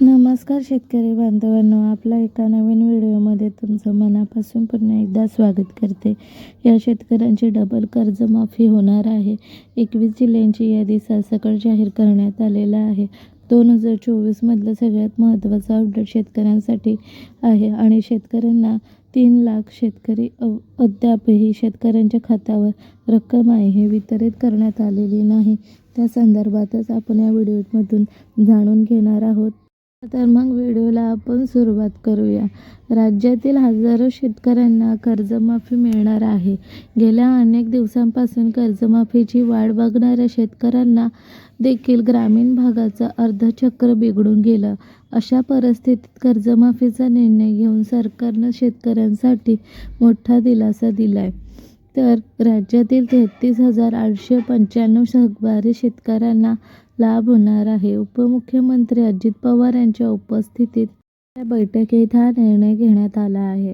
नमस्कार शेतकरी बांधवांनो आपल्या एका नवीन व्हिडिओमध्ये तुमचं मनापासून पुन्हा एकदा स्वागत करते. या शेतकऱ्यांची डबल कर्जमाफी होणार आहे. एकवीस जिल्ह्यांची यादी सरसकट जाहीर करण्यात आलेला आहे. दोन हजार चोवीसमधलं सगळ्यात महत्त्वाचा अपडेट शेतकऱ्यांसाठी आहे आणि शेतकऱ्यांना तीन लाख शेतकरी अद्यापही शेतकऱ्यांच्या खात्यावर रक्कम आहे हे वितरित करण्यात आलेली नाही. त्या संदर्भातच आपण या व्हिडिओमधून जाणून घेणार आहोत. तर मग व्हिडिओला आपण सुरुवात करूया. राज्यातील हजारो शेतकऱ्यांना कर्जमाफी मिळणार आहे. गेल्या अनेक दिवसांपासून कर्जमाफीची वाट बघणाऱ्या शेतकऱ्यांना देखील ग्रामीण भागाचं अर्धचक्र बिघडून गेलं. अशा परिस्थितीत कर्जमाफीचा निर्णय घेऊन सरकारनं शेतकऱ्यांसाठी मोठा दिलासा दिलाय. तर राज्यातील तेहतीस हजार आठशे पंच्याण्णव सहकारी शेतकऱ्यांना लाभ होणार आहे. उपमुख्यमंत्री अजित पवार यांच्या उपस्थितीत या बैठकीत हा निर्णय घेण्यात आला आहे.